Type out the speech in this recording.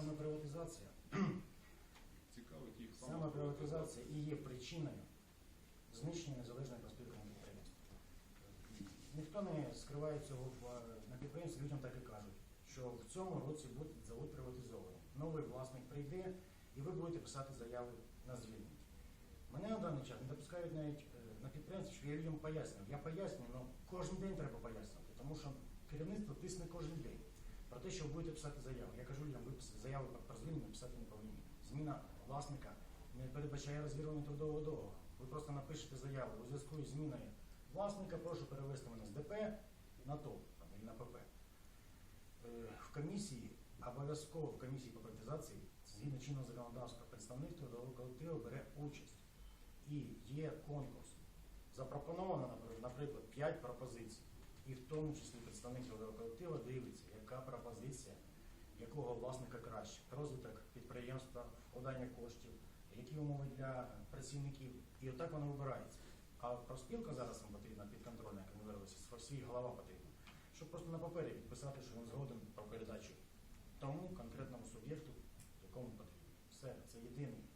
саме приватизація, саме приватизація і є причиною знищення незалежної проспілкування підприємства. Ніхто не скриває цього е, на підприємстві, людям так і кажуть, що в цьому році буде завод приватизований. Новий власник прийде і ви будете писати заяви на звільнення. Мене на даний час не допускають навіть е, на підприємстві, що я людям пояснюю. Я пояснюю, але кожен день треба пояснювати, тому що керівництво тисне кожен день про те, що ви будете писати заяву. Я кажу людям, ви заяви про звільнення писати не повинні. Зміна власника не передбачає розірвання трудового договору. Ви просто напишете заяву у зв'язку із зміною власника, прошу перевести мене з ДП на там, і на ПП. Е, В комісії, обов'язково в комісії по приватизації, згідно чинного законодавства, представник трудового колективу бере участь. І є конкурс. Запропоновано, наприклад, 5 пропозицій. І в тому числі представник трудового колективу дивиться, яка пропозиція, якого власника краще. Розвиток підприємства, вкладання коштів, які умови для працівників. І отак воно вибирається. А профспілка зараз вам потрібна підконтрольна, як ми виразилися, свій голова потрібна. Щоб просто на папері підписати, що він згоден про